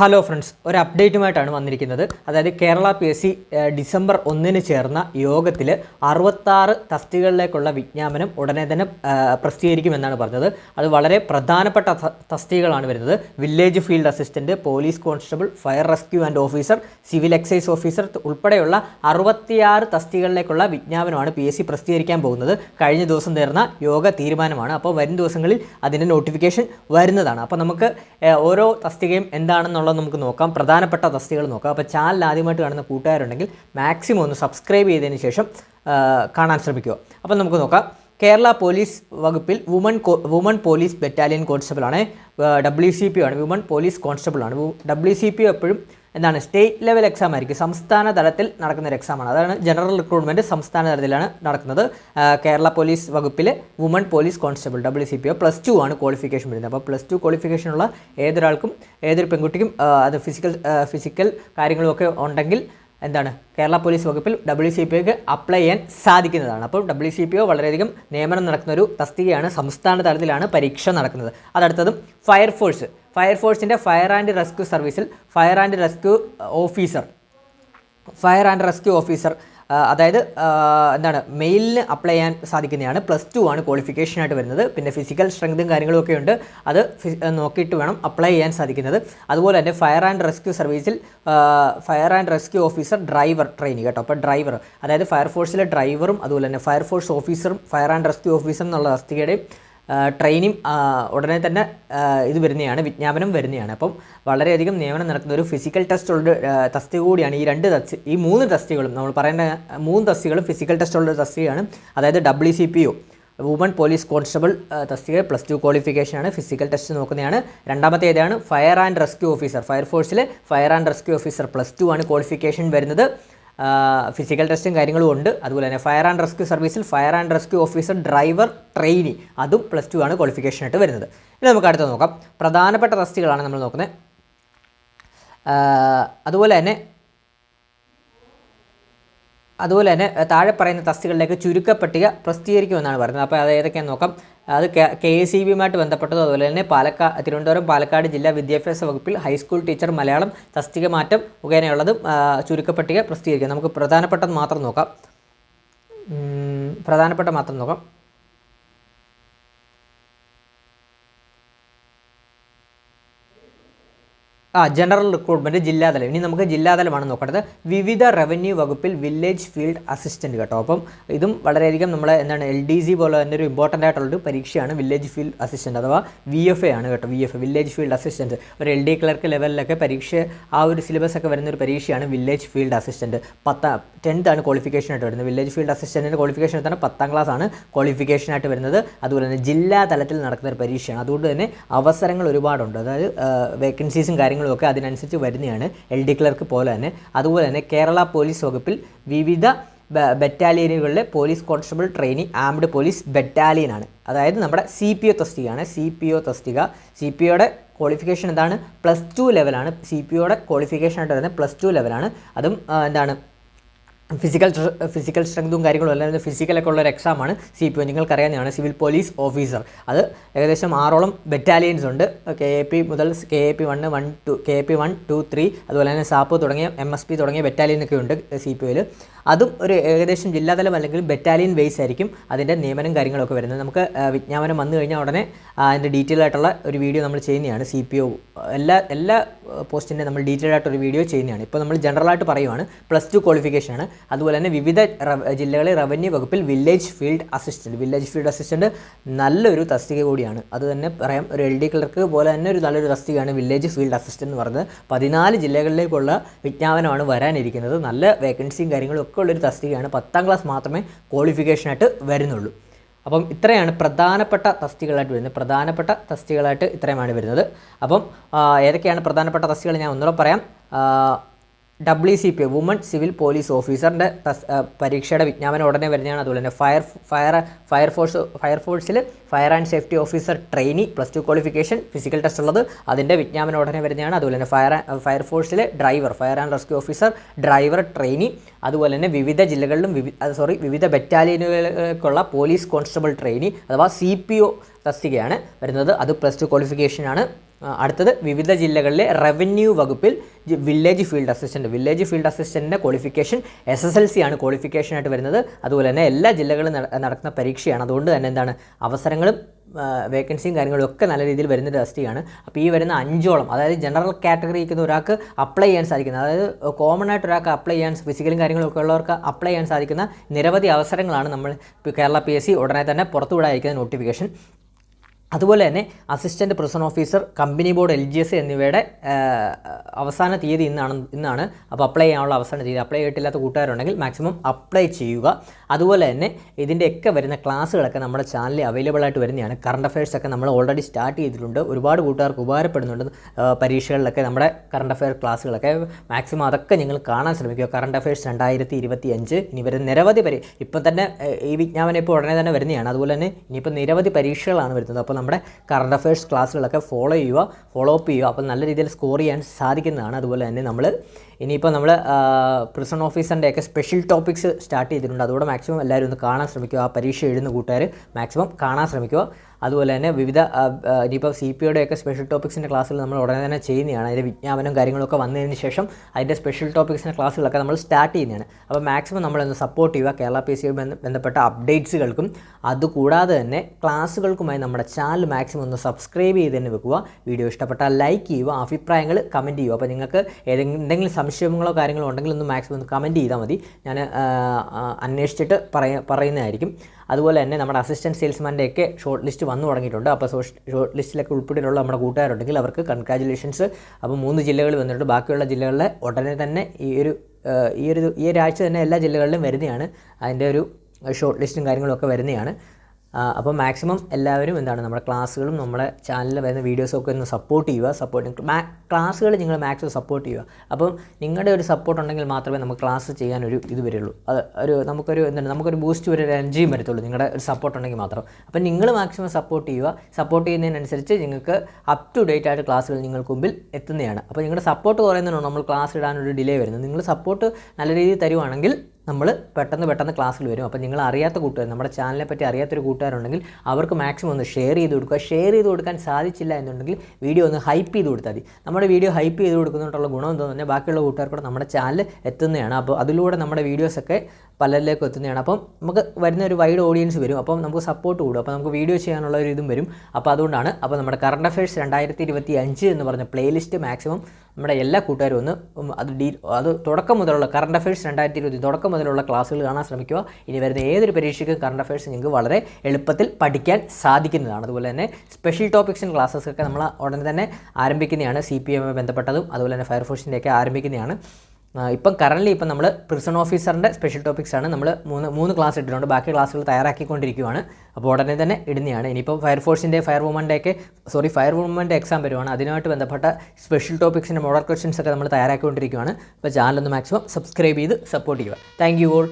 Hello friends ഒരു അപ്ഡേറ്റുമായിട്ടാണ് വന്നിരിക്കുന്നത്. അതായത് Kerala P S C December ഒന്നിന് ചേർന്ന യോഗത്തിൽ അറുപത്താറ് തസ്തികകളിലേക്കുള്ള വിജ്ഞാപനം ഉടനെ തന്നെ പ്രസിദ്ധീകരിക്കുമെന്നാണ് പറഞ്ഞത്. അത് വളരെ പ്രധാനപ്പെട്ട തസ്തികകളാണ് വരുന്നത്. Village field assistant police constable fire rescue and officer civil excise officer ഉൾപ്പെടെയുള്ള അറുപത്തിയാറ് തസ്തികകളിലേക്കുള്ള വിജ്ഞാപനമാണ് പി എസ് സി പ്രസിദ്ധീകരിക്കാൻ പോകുന്നത്. കഴിഞ്ഞ ദിവസം ചേർന്ന യോഗ തീരുമാനമാണ്. അപ്പോൾ വരും ദിവസങ്ങളിൽ അതിന്റെ നോട്ടിഫിക്കേഷൻ വരുന്നതാണ്. അപ്പോൾ നമുക്ക് ഓരോ തസ്തികയും എന്താണെന്നുള്ളത് നമുക്ക് നോക്കാം. പ്രധാനപ്പെട്ട തസ്തികൾ നോക്കാം. അപ്പോൾ ചാനൽ ആദ്യമായിട്ട് കാണുന്ന കൂട്ടുകാരുണ്ടെങ്കിൽ മാക്സിമം ഒന്ന് സബ്സ്ക്രൈബ് ചെയ്തതിന് ശേഷം കാണാൻ ശ്രമിക്കുക. അപ്പോൾ നമുക്ക് നോക്കാം. കേരള പോലീസ് വകുപ്പിൽ വുമൺ വുമൺ പോലീസ് ബറ്റാലിയൻ കോൺസ്റ്റബിളാണ്. ഡബ്ല്യു സി പി ആണ്. വുമൺ പോലീസ് കോൺസ്റ്റബിളാണ്. ഡബ്ല്യു സി പി എപ്പോഴും എന്താണ് സ്റ്റേറ്റ് ലെവൽ എക്സാം ആയിരിക്കും. സംസ്ഥാന തലത്തിൽ നടക്കുന്ന ഒരു എക്സാമാണ്. അതാണ് ജനറൽ റിക്രൂട്ട്മെന്റ് സംസ്ഥാന തലത്തിലാണ് നടക്കുന്നത്. കേരള പോലീസ് വകുപ്പിലെ woman police constable W C P O plus two ആണ് ക്വാളിഫിക്കേഷൻ വരുന്നത്. അപ്പോൾ പ്ലസ് ടു ക്വാളിഫിക്കേഷനുള്ള ഏതൊരാൾക്കും ഏതൊരു പെൺകുട്ടിക്കും അത് ഫിസിക്കൽ ഫിസിക്കൽ കാര്യങ്ങളുമൊക്കെ ഉണ്ടെങ്കിൽ എന്താണ്? കേരള പോലീസ് വകുപ്പിൽ ഡബ്ല്യു സി പി അപ്ലൈ ചെയ്യാൻ സാധിക്കുന്നതാണ്. അപ്പോൾ ഡബ്ല്യു സി പി ഒ വളരെയധികം നിയമനം നടക്കുന്ന ഒരു തസ്തികയാണ്. സംസ്ഥാന തലത്തിലാണ് പരീക്ഷ നടക്കുന്നത്. അതടുത്തതും ഫയർഫോഴ്സ് ഫയർഫോഴ്സിന്റെ ഫയർ ആൻഡ് റെസ്ക്യൂ സർവീസിൽ fire and rescue officer fire and rescue officer അതായത് എന്താണ് മെയിലിന് അപ്ലൈ ചെയ്യാൻ സാധിക്കുന്നതാണ്. പ്ലസ് ടു ആണ് ക്വാളിഫിക്കേഷനായിട്ട് വരുന്നത്. പിന്നെ ഫിസിക്കൽ സ്ട്രെങ്തും കാര്യങ്ങളും ഒക്കെ ഉണ്ട്. അത് നോക്കിയിട്ട് വേണം അപ്ലൈ ചെയ്യാൻ സാധിക്കുന്നത്. അതുപോലെ തന്നെ ഫയർ ആൻഡ് റെസ്ക്യൂ സർവീസിൽ fire and rescue officer driver training കേട്ടോ. അപ്പോൾ ഡ്രൈവർ അതായത് ഫയർഫോഴ്സിലെ ഡ്രൈവറും അതുപോലെ തന്നെ ഫയർഫോഴ്സ് ഓഫീസറും ഫയർ ആൻഡ് റെസ്ക്യൂ ഓഫീസർ എന്നുള്ള തസ്തികയുടെയും ട്രെയിനിങ് ഉടനെ തന്നെ ഇത് വരുന്നതാണ് വിജ്ഞാപനം വരുന്നതാണ് അപ്പം വളരെയധികം നിയമനം നടക്കുന്ന ഒരു ഫിസിക്കൽ ടെസ്റ്റ് ഉള്ള തസ്തിക കൂടിയാണ് ഈ രണ്ട് തസ്തി ഈ മൂന്ന് തസ്തികളും നമ്മൾ പറയേണ്ട മൂന്ന് തസ്തികളും ഫിസിക്കൽ ടെസ്റ്റ് ഉള്ള തസ്തികയാണ് അതായത് W C P O woman police constable തസ്തിക പ്ലസ് ടു ക്വാളിഫിക്കേഷനാണ് ഫിസിക്കൽ ടെസ്റ്റ് നോക്കുന്നതാണ് രണ്ടാമത്തെ ഏതാണ്? Fire and rescue officer ഫയർഫോഴ്സിലെ fire and rescue officer plus two ആണ് ക്വാളിഫിക്കേഷൻ വരുന്നത്. ഫിസിക്കൽ ടെസ്റ്റും കാര്യങ്ങളും ഉണ്ട്. അതുപോലെ തന്നെ ഫയർ ആൻഡ് റെസ്ക്യൂ സർവീസിൽ fire and rescue officer driver trainee അതും പ്ലസ് ടു ആണ് ക്വാളിഫിക്കേഷനായിട്ട് വരുന്നത്. ഇനി നമുക്ക് അടുത്ത് നോക്കാം. പ്രധാനപ്പെട്ട ടെസ്റ്റുകളാണ് നമ്മൾ നോക്കുന്നത്. അതുപോലെ തന്നെ അതുപോലെ തന്നെ താഴെ പറയുന്ന തസ്തികളിലേക്ക് ചുരുക്കപ്പട്ടിക പ്രസിദ്ധീകരിക്കുമെന്നാണ് പറയുന്നത്. അപ്പോൾ അത് ഏതൊക്കെയാണെന്ന് നോക്കാം. അത് കെ എസ് ഇ ബിയുമായിട്ട് ബന്ധപ്പെട്ടതും അതുപോലെ തന്നെ പാലക്കാട് തിരുവനന്തപുരം പാലക്കാട് ജില്ലാ വിദ്യാഭ്യാസ വകുപ്പിൽ ഹൈസ്കൂൾ ടീച്ചർ മലയാളം തസ്തിക മാറ്റം മുഖേനയുള്ളതും ചുരുക്കപ്പെട്ടിക ചുരുക്കപ്പട്ടിക പ്രസിദ്ധീകരിക്കാം. നമുക്ക് പ്രധാനപ്പെട്ടത് മാത്രം നോക്കാം. പ്രധാനപ്പെട്ട മാത്രം നോക്കാം. ആ ജനറൽ റിക്രൂട്ട്മെന്റ് ജില്ലാതലം. ഇനി നമുക്ക് ജില്ലാതലമാണ് നോക്കേണ്ടത്. വിവിധ റവന്യൂ വകുപ്പിൽ വില്ലേജ് ഫീൽഡ് അസിസ്റ്റന്റ് കേട്ടോ. അപ്പം ഇതും വളരെയധികം നമ്മളെ എന്താണ് എൽ ഡി സി പോലെ തന്നെ ഒരു ഇമ്പോർട്ടന്റ് ആയിട്ടുള്ളൊരു പരീക്ഷയാണ് വില്ലേജ് ഫീൽഡ് അസിസ്റ്റന്റ് അഥവാ വി എഫ് എ ആണ് കേട്ടോ. V F A village field assistant ഒരു എൽ ഡി ക്ലർക്ക് ലെവലിലൊക്കെ പരീക്ഷ ആ ഒരു സിലബസ് ഒക്കെ വരുന്ന ഒരു പരീക്ഷയാണ് വില്ലേജ് ഫീൽഡ് അസിസ്റ്റന്റ് പത്താം ടെൻത്ത് ആണ് ക്വാളിഫിക്കേഷൻ ആയിട്ട് വരുന്നത്. വില്ലേജ് ഫീൽഡ് അസിസ്റ്റന്റിന്റെ ക്വാളിഫിക്കേഷൻ തന്നെ പത്താം ക്ലാസ് ആണ് ക്വാളിഫിക്കേഷൻ ആയിട്ട് വരുന്നത്. അതുപോലെ തന്നെ ജില്ലാ തലത്തിൽ നടക്കുന്ന ഒരു പരീക്ഷയാണ്. അതുകൊണ്ട് തന്നെ അവസരങ്ങൾ ഒരുപാടുണ്ട്. അതായത് വേക്കൻസീസും കാര്യങ്ങളും ഒക്കെ അതിനനുസരിച്ച് വരുന്നതാണ് എൽ ഡി ക്ലർക്ക് പോലെ തന്നെ. അതുപോലെ തന്നെ കേരള പോലീസ് വകുപ്പിൽ വിവിധ ബറ്റാലിയനുകളിലെ police constable trainee armed police ബറ്റാലിയനാണ് അതായത് നമ്മുടെ സി പി ഒ തസ്തികയാണ്. സി പി ഒ തസ്തിക. സി പി ഒയുടെ ക്വാളിഫിക്കേഷൻ എന്താണ്? പ്ലസ് ടു ലെവലാണ് സി പി ഒയുടെ ക്വാളിഫിക്കേഷൻ ആയിട്ട് വരുന്നത് പ്ലസ് ടു ലെവലാണ് അതും എന്താണ്? ഫിസിക്കൽ ഫിസിക്കൽ സ്ട്രെങ്തും കാര്യങ്ങളും അല്ലെങ്കിൽ ഫിസിക്കലൊക്കെ ഉള്ള ഒരു എക്സാമാണ് സി പി ഒ നിങ്ങൾക്കറിയാവുന്നതാണ് സിവിൽ പോലീസ് ഓഫീസർ അത് ഏകദേശം ആറോളം ബറ്റാലിയൻസ് ഉണ്ട്. കെ എ പി മുതൽ K A P one one two K A P one two three അതുപോലെ തന്നെ സാപ്പ് തുടങ്ങിയ എം എസ് പി തുടങ്ങിയ ബറ്റാലിയനൊക്കെ ഉണ്ട് സി പി ഒയിൽ അതും ഒരു ഏകദേശം ജില്ലാതലം അല്ലെങ്കിൽ ബറ്റാലിയൻ ബേസ് ആയിരിക്കും അതിന്റെ നിയമനം കാര്യങ്ങളൊക്കെ വരുന്നത്. നമുക്ക് വിജ്ഞാപനം വന്നു കഴിഞ്ഞാൽ ഉടനെ അതിന്റെ ഡീറ്റെയിൽ ആയിട്ടുള്ള ഒരു വീഡിയോ നമ്മൾ ചെയ്യുന്നതാണ്. സി പി ഒ എല്ലാ എല്ലാ പോസ്റ്റിന്റെ നമ്മൾ ഡീറ്റെയിൽ ആയിട്ട് ഒരു വീഡിയോ ചെയ്യുന്നതാണ്. ഇപ്പോൾ നമ്മൾ ജനറലായിട്ട് പറയുവാണ് പ്ലസ് ടു ക്വാളിഫിക്കേഷനാണ് അതുപോലെ തന്നെ വിവിധ ജില്ലകളിലെ റവന്യൂ വകുപ്പിൽ village field assistant village field assistant നല്ലൊരു തസ്തിക കൂടിയാണ്. അത് തന്നെ പറയാം ഒരു എൽ ഡി ക്ലർക്ക് പോലെ തന്നെ ഒരു നല്ലൊരു തസ്തികയാണ് വില്ലേജ് ഫീൽഡ് അസിസ്റ്റന്റ് എന്ന് പറഞ്ഞത് പതിനാല് ജില്ലകളിലേക്കുള്ള വിജ്ഞാപനമാണ് വരാനിരിക്കുന്നത്. നല്ല വേക്കൻസിയും കാര്യങ്ങളും ഒക്കെ ഉള്ളൊരു തസ്തികയാണ്. പത്താം ക്ലാസ് മാത്രമേ ക്വാളിഫിക്കേഷനായിട്ട് വരുന്നുള്ളൂ. അപ്പം ഇത്രയാണ് പ്രധാനപ്പെട്ട തസ്തികളായിട്ട് വരുന്നത്. പ്രധാനപ്പെട്ട തസ്തികളായിട്ട് ഇത്രയുമാണ് വരുന്നത്. അപ്പം ഏതൊക്കെയാണ് പ്രധാനപ്പെട്ട തസ്തികൾ ഞാൻ ഒന്നുകൂടെ പറയാം. W C P woman civil police ഓഫീസറിന്റെ പരീക്ഷയുടെ വിജ്ഞാപനം ഉടനെ വരുന്നതാണ്. അതുപോലെ തന്നെ fire fire fire force ഫയർഫോഴ്സിൽ fire and safety officer trainee plus two qualification physical test ഉള്ളത് അതിന്റെ വിജ്ഞാപനം ഉടനെ വരുന്നതാണ്. അതുപോലെ തന്നെ fire ഫയർഫോഴ്സിലെ driver fire and rescue officer driver trainee അതുപോലെ തന്നെ വിവിധ ജില്ലകളിലും വിവി സോറി വിവിധ ബറ്റാലിയനുകൾക്കുള്ള പോലീസ് കോൺസ്റ്റബിൾ ട്രെയിനി അഥവാ സി പി ഒ തസ്തികയാണ് വരുന്നത്. അത് പ്ലസ് ടു ക്വാളിഫിക്കേഷനാണ് അടുത്തത് വിവിധ ജില്ലകളിലെ റവന്യൂ വകുപ്പിൽ village field assistant village field അസിസ്റ്റന്റിന്റെ qualification S S L C ആണ് ക്വാളിഫിക്കേഷനായിട്ട് വരുന്നത്. അതുപോലെ തന്നെ എല്ലാ ജില്ലകളിലും നട- നടക്കുന്ന പരീക്ഷയാണ്. അതുകൊണ്ട് തന്നെ എന്താണ് അവസരങ്ങളും വേക്കൻസിയും കാര്യങ്ങളും ഒക്കെ നല്ല രീതിയിൽ വരുന്ന തസ്തികയാണ് അപ്പോൾ ഈ വരുന്ന അഞ്ചോളം അതായത് ജനറൽ കാറ്റഗറി ഇരിക്കുന്ന ഒരാൾക്ക് അപ്ലൈ ചെയ്യാൻ സാധിക്കുന്ന അതായത് കോമൺ ആയിട്ട് ഒരാൾക്ക് അപ്ലൈ ചെയ്യാൻ ഫിസിക്കലും കാര്യങ്ങളും ഒക്കെ ഉള്ളവർക്ക് അപ്ലൈ ചെയ്യാൻ സാധിക്കുന്ന നിരവധി അവസരങ്ങളാണ് നമ്മൾ കേരള പി എസ് സി ഉടനെ തന്നെ പുറത്തുവിടാതിരിക്കുന്ന നോട്ടിഫിക്കേഷൻ അതുപോലെ തന്നെ assistant prison officer company board L G S എന്നിവയുടെ അവസാന തീയതി ഇന്നാണ് ഇന്നാണ് അപ്പോൾ അപ്ലൈ ചെയ്യാനുള്ള അവസാന തീയതി. അപ്ലൈ ചെയ്തിട്ടില്ലാത്ത കൂട്ടുകാരുണ്ടെങ്കിൽ മാക്സിമം അപ്ലൈ ചെയ്യുക. അതുപോലെ തന്നെ ഇതിന്റെയൊക്കെ വരുന്ന ക്ലാസ്സുകളൊക്കെ നമ്മുടെ ചാനലിൽ അവൈലബിൾ ആയിട്ട് വരുന്നതാണ്. കറണ്ട് അഫയേഴ്സ് ഒക്കെ നമ്മൾ ഓൾറെഡി സ്റ്റാർട്ട് ചെയ്തിട്ടുണ്ട്. ഒരുപാട് കൂട്ടുകാർക്ക് ഉപകാരപ്പെടുന്നുണ്ട്. പരീക്ഷകളിലൊക്കെ നമ്മുടെ കറണ്ട് അഫയർ ക്ലാസ്സുകളൊക്കെ മാക്സിമം അതൊക്കെ നിങ്ങൾ കാണാൻ ശ്രമിക്കുക. കറണ്ട് അഫയേഴ്സ് രണ്ടായിരത്തി ഇരുപത്തി അഞ്ച് ഇനി വരുന്ന നിരവധി പരീ ഇപ്പം തന്നെ ഈ വിജ്ഞാപനം ഇപ്പോൾ ഉടനെ തന്നെ വരുന്നതാണ്. അതുപോലെ തന്നെ ഇനിയിപ്പോൾ നിരവധി പരീക്ഷകളാണ് വരുന്നത്. അപ്പോൾ നമ്മുടെ കറണ്ട് അഫയേഴ്സ് ക്ലാസ്സുകളൊക്കെ ഫോളോ ചെയ്യുക ഫോളോ അപ്പ് ചെയ്യുക. അപ്പോൾ നല്ല രീതിയിൽ സ്കോർ ചെയ്യാൻ സാധിക്കുന്നതാണ്. അതുപോലെ തന്നെ നമ്മൾ ഇനിയിപ്പോൾ നമ്മൾ പ്രിസൺ ഓഫീസറിന്റെ ഒക്കെ സ്പെഷ്യൽ ടോപ്പിക്സ് സ്റ്റാർട്ട് ചെയ്തിട്ടുണ്ട്. അതുകൂടെ മാക്സിമം എല്ലാവരും ഒന്ന് കാണാൻ ശ്രമിക്കുക. ആ പരീക്ഷ എഴുതുന്ന കൂട്ടുകാർ മാക്സിമം കാണാൻ ശ്രമിക്കുക. അതുപോലെ തന്നെ വിവിധ ഇനിയിപ്പോൾ സി പി ഒയുടെയൊക്കെ സ്പെഷ്യൽ ടോപ്പിക്സിന്റെ ക്ലാസ്സിൽ നമ്മൾ ഉടനെ തന്നെ ചെയ്യുന്നതാണ്. അതിന്റെ വിജ്ഞാപനം കാര്യങ്ങളൊക്കെ വന്നതിന് ശേഷം അതിന്റെ സ്പെഷ്യൽ ടോപ്പിക്സിന്റെ ക്ലാസ്സുകളൊക്കെ നമ്മൾ സ്റ്റാർട്ട് ചെയ്യുന്നതാണ്. അപ്പോൾ മാക്സിമം നമ്മളൊന്ന് സപ്പോർട്ട് ചെയ്യുക. കേരള പി സി ബന്ധപ്പെട്ട അപ്ഡേറ്റ്സുകൾക്കും അതുകൂടാതെ തന്നെ ക്ലാസ്സുകൾക്കുമായി നമ്മുടെ ചാനൽ മാക്സിമം ഒന്ന് സബ്സ്ക്രൈബ് ചെയ്ത് തന്നെ വെക്കുക. വീഡിയോ ഇഷ്ടപ്പെട്ടാൽ ലൈക്ക് ചെയ്യുക. അഭിപ്രായങ്ങൾ കമന്റ് ചെയ്യുക. അപ്പോൾ നിങ്ങൾക്ക് ഏതെങ്കിലും എന്തെങ്കിലും സംശയങ്ങളോ കാര്യങ്ങളോ ഉണ്ടെങ്കിൽ ഒന്ന് മാക്സിമം ഒന്ന് കമന്റ് ചെയ്താൽ മതി. ഞാൻ അന്വേഷിച്ചിട്ട് പറയുന്നതായിരിക്കും. അതുപോലെ തന്നെ നമ്മുടെ അസിസ്റ്റന്റ് സെയിൽസ്മാന്റെ ഒക്കെ ഷോർട്ട് ലിസ്റ്റ് വന്നു തുടങ്ങിയിട്ടുണ്ട്. അപ്പോൾ ഷോർട്ട് ലിസ്റ്റിലൊക്കെ ഉൾപ്പെട്ടിട്ടുള്ള നമ്മുടെ കൂട്ടുകാരുണ്ടെങ്കിൽ അവർക്ക് കൺഗ്രാജുലേഷൻസ് അപ്പോൾ മൂന്ന് ജില്ലകൾ വന്നിട്ടുണ്ട്. ബാക്കിയുള്ള ജില്ലകളിലെ ഉടനെ തന്നെ ഈ ഒരു ഈ ഒരു ഈ ഒരാഴ്ച തന്നെ എല്ലാ ജില്ലകളിലും വരുന്നതാണ്. അതിന്റെ ഒരു ഷോർട്ട് ലിസ്റ്റും കാര്യങ്ങളൊക്കെ വരുന്നതാണ്. അപ്പോൾ മാക്സിമം എല്ലാവരും എന്താണ് നമ്മുടെ ക്ലാസ്സുകളും നമ്മുടെ ചാനലിൽ വരുന്ന വീഡിയോസൊക്കെ ഒന്ന് സപ്പോർട്ട് ചെയ്യുക സപ്പോർട്ട് ക്ലാസ്സുകൾ നിങ്ങൾ മാക്സിമം സപ്പോർട്ട് ചെയ്യുക. അപ്പം നിങ്ങളുടെ ഒരു സപ്പോർട്ട് ഉണ്ടെങ്കിൽ മാത്രമേ നമുക്ക് ക്ലാസ് ചെയ്യാനൊരു ഇത് വരുള്ളൂ. അത് ഒരു നമുക്കൊരു എന്താണ് നമുക്കൊരു ബൂസ്റ്റ് ഒരു എനർജിയും വരത്തുള്ളൂ. നിങ്ങളുടെ ഒരു സപ്പോർട്ട് ഉണ്ടെങ്കിൽ മാത്രം. അപ്പം നിങ്ങൾ മാക്സിമം സപ്പോർട്ട് ചെയ്യുക. സപ്പോർട്ട് ചെയ്യുന്നതിനനുസരിച്ച് നിങ്ങൾക്ക് അപ് ടു ഡേറ്റ് ആയിട്ട് ക്ലാസ്സുകൾ നിങ്ങൾക്ക് മുമ്പിൽ എത്തുന്നതാണ്. അപ്പോൾ നിങ്ങളുടെ സപ്പോർട്ട് കുറയുന്നതാണ് നമ്മൾ ക്ലാസ് ഇടാനൊരു ഡിലേ വരുന്നത്. നിങ്ങൾ സപ്പോർട്ട് നല്ല രീതിയിൽ തരുവാണെങ്കിൽ നമ്മൾ പെട്ടെന്ന് പെട്ടെന്ന് ക്ലാസ്സിൽ വരും. അപ്പോൾ നിങ്ങൾ അറിയാത്ത കൂട്ടുകാർ നമ്മുടെ ചാനലിനെ പറ്റി അറിയാത്തൊരു കൂട്ടുകാരുണ്ടെങ്കിൽ അവർക്ക് മാക്സിമം ഒന്ന് ഷെയർ ചെയ്ത് കൊടുക്കുക. ഷെയർ ചെയ്ത് കൊടുക്കാൻ സാധിച്ചില്ല എന്നുണ്ടെങ്കിൽ വീഡിയോ ഒന്ന് ഹൈപ്പ് ചെയ്ത് കൊടുത്താൽ മതി. നമ്മുടെ വീഡിയോ ഹൈപ്പ് ചെയ്ത് കൊടുക്കുന്നതുകൊണ്ടുള്ള ഗുണം എന്താണെന്ന് പറഞ്ഞാൽ ബാക്കിയുള്ള കൂട്ടുകാർക്കൂടെ നമ്മുടെ ചാനൽ എത്തുന്നതാണ്. അപ്പോൾ അതിലൂടെ നമ്മുടെ വീഡിയോസൊക്കെ പലരിലേക്കും എത്തുന്നതാണ്. അപ്പം നമുക്ക് വരുന്ന ഒരു വൈഡ് ഓഡിയൻസ് വരും. അപ്പം നമുക്ക് സപ്പോർട്ട് കൂടും. അപ്പോൾ നമുക്ക് വീഡിയോ ചെയ്യാനുള്ള ഒരു ഇതും വരും. അപ്പോൾ അതുകൊണ്ടാണ് അപ്പോൾ നമ്മുടെ കറണ്ട് അഫയേഴ്സ് രണ്ടായിരത്തി ഇരുപത്തി അഞ്ച് എന്ന് പറഞ്ഞ പ്ലേലിസ്റ്റ് മാക്സിമം നമ്മുടെ എല്ലാ കൂട്ടുകാരും ഒന്ന് അത് ഡീ അത് തുടക്കം മുതലുള്ള കറണ്ട് അഫയേഴ്സ് രണ്ടായിരത്തി ഇരുപത്തി തുടക്കം മുതലുള്ള ക്ലാസ്സുകൾ കാണാൻ ശ്രമിക്കുക. ഇനി വരുന്ന ഏതൊരു പരീക്ഷയ്ക്കും കറണ്ട് അഫയേഴ്സ് നിങ്ങൾക്ക് വളരെ എളുപ്പത്തിൽ പഠിക്കാൻ സാധിക്കുന്നതാണ്. അതുപോലെ തന്നെ സ്പെഷ്യൽ ടോപ്പിക്സിൻ ക്ലാസ്സസ് ഒക്കെ നമ്മൾ ഉടനെ തന്നെ ആരംഭിക്കുന്നതാണ്. സി പി എമ്മുമായി ബന്ധപ്പെട്ടതും അതുപോലെ തന്നെ ഫയർഫോഴ്സിന്റെയൊക്കെ ആരംഭിക്കുന്നതാണ്. ഇപ്പം കറന്റ് ഇപ്പം നമ്മൾ പ്രിസൺ ഓഫീസറിന്റെ സ്പെഷ്യൽ ടോപ്പിക്സ് ആണ് നമ്മൾ മൂന്ന് മൂന്ന് ക്ലാസ് ഇട്ടിട്ടുണ്ട്. ബാക്കി ക്ലാസ്സുകൾ തയ്യാറാക്കിക്കൊണ്ടിരിക്കുകയാണ് അപ്പോൾ ഉടനെ തന്നെ ഇടുന്നതാണ് ഇനിയിപ്പോൾ ഫയർഫോഴ്സിന്റെ ഫയർ വുമന്റെ ഒക്കെ സോറി ഫയർ വുമന്റെ എക്സാം വരുവാണ്. അതിനായിട്ട് ബന്ധപ്പെട്ട സ്പെഷ്യൽ ടോപ്പിക്സിന്റെ മോഡൽ ക്വസ്റ്റ്യൻസ് ഒക്കെ നമ്മൾ തയ്യാറാക്കിക്കൊണ്ടിരിക്കുകയാണ് അപ്പോൾ ചാനലൊന്ന് മാക്സിമം സബ്സ്ക്രൈബ് ചെയ്ത് സപ്പോർട്ട് ചെയ്യുക. Thank you all